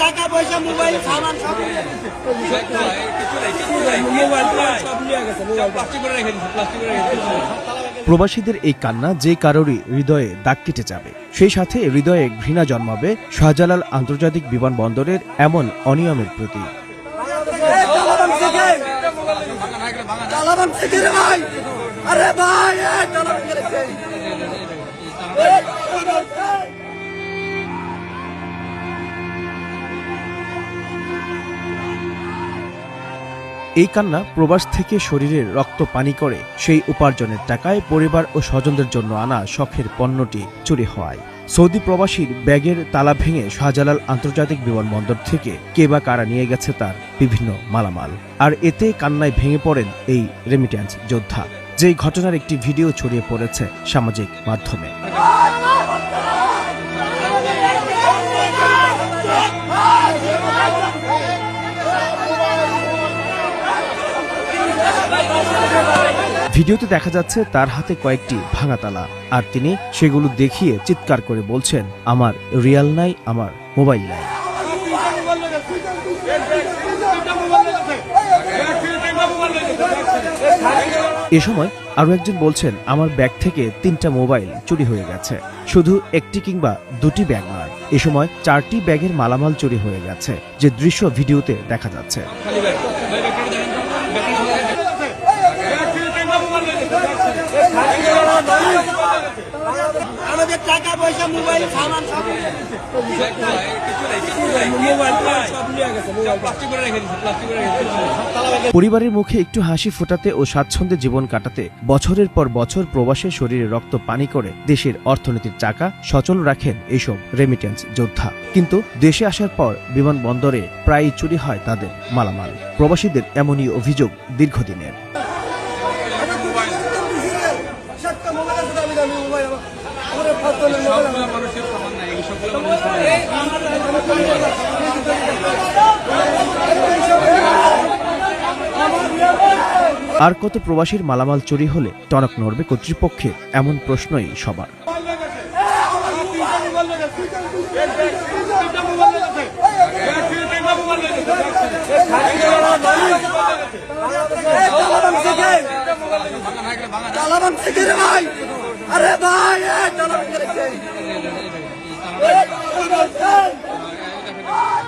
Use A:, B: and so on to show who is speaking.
A: টাকা পয়সা মোবাইল সামান সব নিয়ে গেছে।
B: প্রবাসীদের এই কান্না যে কারোরই হৃদয়ে দাগ কেটে যাবে সেই সাথে হৃদয়ে ঘৃণা জন্মাবে শাহজালাল আন্তর্জাতিক বিমানবন্দরের এমন অনিয়মের প্রতি।
A: ভাই। আরে ভাই
B: এই কান্না প্রবাস থেকে শরীরের রক্ত পানি করে, সেই উপার্জনের টাকায় পরিবার ও স্বজনদের জন্য আনা শখের পণ্যটি চুরি হওয়ায় সৌদি প্রবাসীর ব্যাগের তালা ভেঙে শাহজালাল আন্তর্জাতিক বিমানবন্দর থেকে কে বা কারা নিয়ে গেছে তার বিভিন্ন মালামাল। আর এতে কান্নায় ভেঙে পড়েন এই রেমিট্যান্স যোদ্ধা। যেই ঘটনার একটি ভিডিও ছড়িয়ে পড়েছে সামাজিক মাধ্যমে। ভিডিওতে দেখা যাচ্ছে তার হাতে কয়েকটি ভাঙা তালা, আর তিনি সেগুলো দেখিয়ে চিৎকার করে বলছেন, আমার রিয়াল নাই, আমার মোবাইল নাই। এ সময় আরও একজন বলছেন, আমার ব্যাগ থেকে তিনটা মোবাইল চুরি হয়ে গেছে। শুধু একটি কিংবা দুটি ব্যাগ নয়, এ সময় চারটি ব্যাগের মালামাল চুরি হয়ে গেছে, যে দৃশ্য ভিডিওতে দেখা যাচ্ছে। পরিবারের মুখে একটু হাসি ফোটাতে ও স্বাচ্ছন্দ্যে জীবন কাটাতে বছরের পর বছর প্রবাসের শরীরে রক্ত পানি করে দেশের অর্থনীতির চাকা সচল রাখেন এইসব রেমিটেন্স যোদ্ধা। কিন্তু দেশে আসার পর বিমানবন্দরে প্রায়ই চুরি হয় তাদের মালামাল। প্রবাসীদের এমনই অভিযোগ দীর্ঘদিনের। আর কত প্রবাসীর মালামাল চুরি হলে টনক নড়বে কর্তৃপক্ষের? এমন প্রশ্নই সবার।
A: আরে ভাই এ,